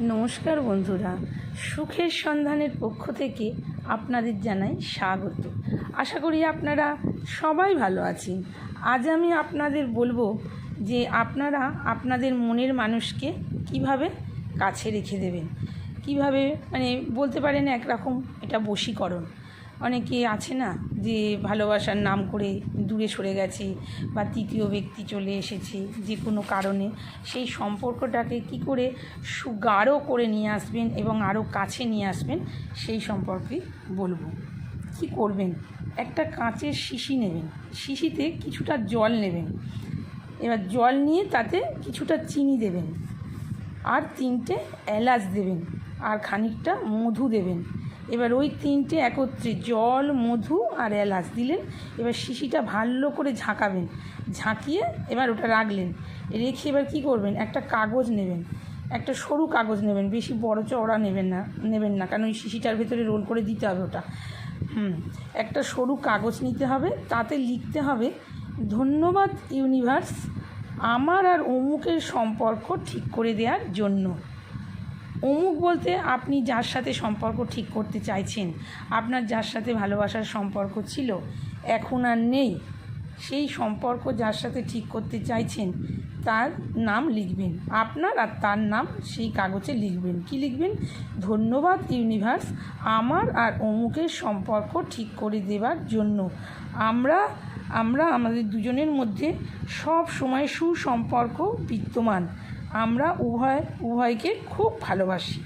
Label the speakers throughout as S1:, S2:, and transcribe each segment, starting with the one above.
S1: নমস্কার বন্ধুরা। সুখের সন্ধানের পক্ষ থেকে আপনাদের জানাই স্বাগত। আশা করি আপনারা সবাই ভালো আছেন। আজ আমি আপনাদের বলব যে আপনারা আপনাদের মনের মানুষকে কীভাবে কাছে রেখে দেবেন? কীভাবে মানে বলতে পারেন একরকম এটা বশীকরণ। অনেকে আছে না যে ভালোবাসার নাম করে দূরে সরে গেছে বা তৃতীয় ব্যক্তি চলে এসেছে যে কোনো কারণে। সেই সম্পর্কটাকে কি করে সুগাঢ় করে নিয়ে আসবেন এবং আরও কাছে নিয়ে আসবেন সেই সম্পর্কে বলব। কি করবেন? একটা কাঁচের শিশি নেবেন। শিশিতে কিছুটা জল নেবেন। এবার জল নিয়ে তাতে কিছুটা চিনি দেবেন। আর তিনটে এলাচ দেবেন। আর খানিকটা মধু দেবেন। এবার ওই তিনটে একত্রে জল, মধু আর এলাচ দিলেন। এবার শিশিটা ভালো করে ঝাঁকাবেন। ঝাঁকিয়ে এবার ওটা রাখলেন। রেখে এবার কী করবেন? একটা কাগজ নেবেন। একটা সরু কাগজ নেবেন। বেশি বড় চওড়া নেবেন না নেবেন না। কারণ ওই শিশিটার ভেতরে রোল করে দিতে হবে ওটা। হুম। একটা সরু কাগজ নিতে হবে। তাতে লিখতে হবে, ধন্যবাদ ইউনিভার্স, আমার আর অমুকের সম্পর্ক ঠিক করে দেওয়ার জন্য। অমুক বলতে আপনি যার সাথে সম্পর্ক ঠিক করতে চাইছেন, আপনার যার সাথে ভালোবাসার সম্পর্ক ছিল, এখন আর নেই। সেই সম্পর্ক যার সাথে ঠিক করতে চাইছেন, তার নাম লিখবেন। আপনার আর তার নাম সেই কাগজে লিখবেন। কি লিখবেন? ধন্যবাদ ইউনিভার্স, আমার আর অমুকের সম্পর্ক ঠিক করে দেওয়ার জন্য। আমরা আমরা আমাদের দুজনের মধ্যে সব সময় সুসম্পর্ক বিদ্যমান। আমরা উভয়, উভয়কে খুব ভালোবাসি।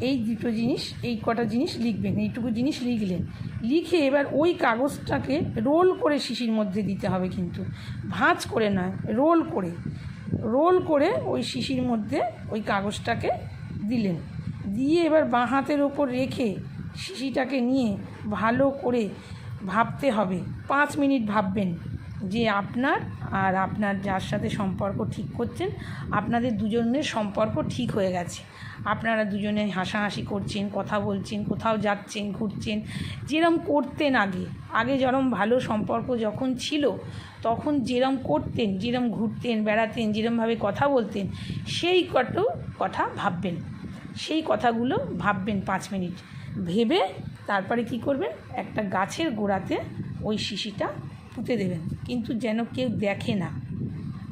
S1: এই দুটো জিনিস, এই কটা জিনিস লিখবেন, এইটুকু জিনিস লিখলেন। লিখে এবার ওই কাগজটাকে রোল করে শিশির মধ্যে দিতে হবে কিন্তু। ভাঁজ করে নয়, রোল করে। রোল করে ওই শিশির মধ্যে ওই কাগজটাকে দিলেন। দিয়ে এবার বাঁ হাতের ওপর রেখে শিশিটাকে নিয়ে ভালো করে ভাবতে হবে। পাঁচ মিনিট ভাববেন। যে আপনার আর আপনার যার সাথে সম্পর্ক ঠিক করছেন, আপনাদের দুজনের সম্পর্ক ঠিক হয়ে গেছে। আপনারা দুজনে হাসাহাসি করছেন, কথা বলছেন, কোথাও যাচ্ছেন, ঘুরছেন, যেরম করতেন আগে। আগে যেরম ভালো সম্পর্ক যখন ছিল, তখন যেরম করতেন, যেরম ঘুরতেন, বেড়াতেন, যেরমভাবে কথা বলতেন, সেই কত কথা ভাববেন। সেই কথাগুলো ভাববেন পাঁচ মিনিট। ভেবে তারপরে কি করবেন? একটা গাছের গোড়াতে ওই শিশিটা পুঁতে দেবেন। কিন্তু যেন কেউ দেখে না।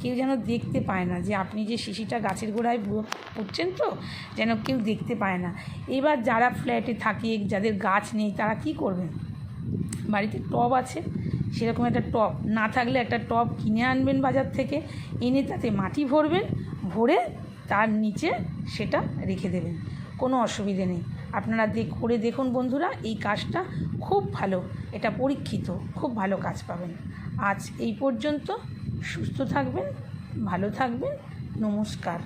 S1: কেউ যেন দেখতে পায় না যে আপনি যে শিশিটা গাছের গোড়ায় পুঁতছেন তো, যেন কেউ দেখতে পায় না। এবার যারা ফ্ল্যাটে থাকে, যাদের গাছ নেই, তারা কি করবেন বাড়িতে টব আছে, সেরকম একটা টব। না থাকলে একটা টব কিনে আনবেন বাজার থেকে, এনে তাতে মাটি ভরবেন, ভরে তার নিচে সেটা রেখে দেবেন। কোনো অসুবিধে নেই। আপনারা দেখ করে দেখুন বন্ধুরা, এই কাজটা খুব ভালো, এটা পরীক্ষিত, খুব ভালো কাজ পাবেন। আজ এই পর্যন্ত, সুস্থ থাকবেন, ভালো থাকবেন, নমস্কার।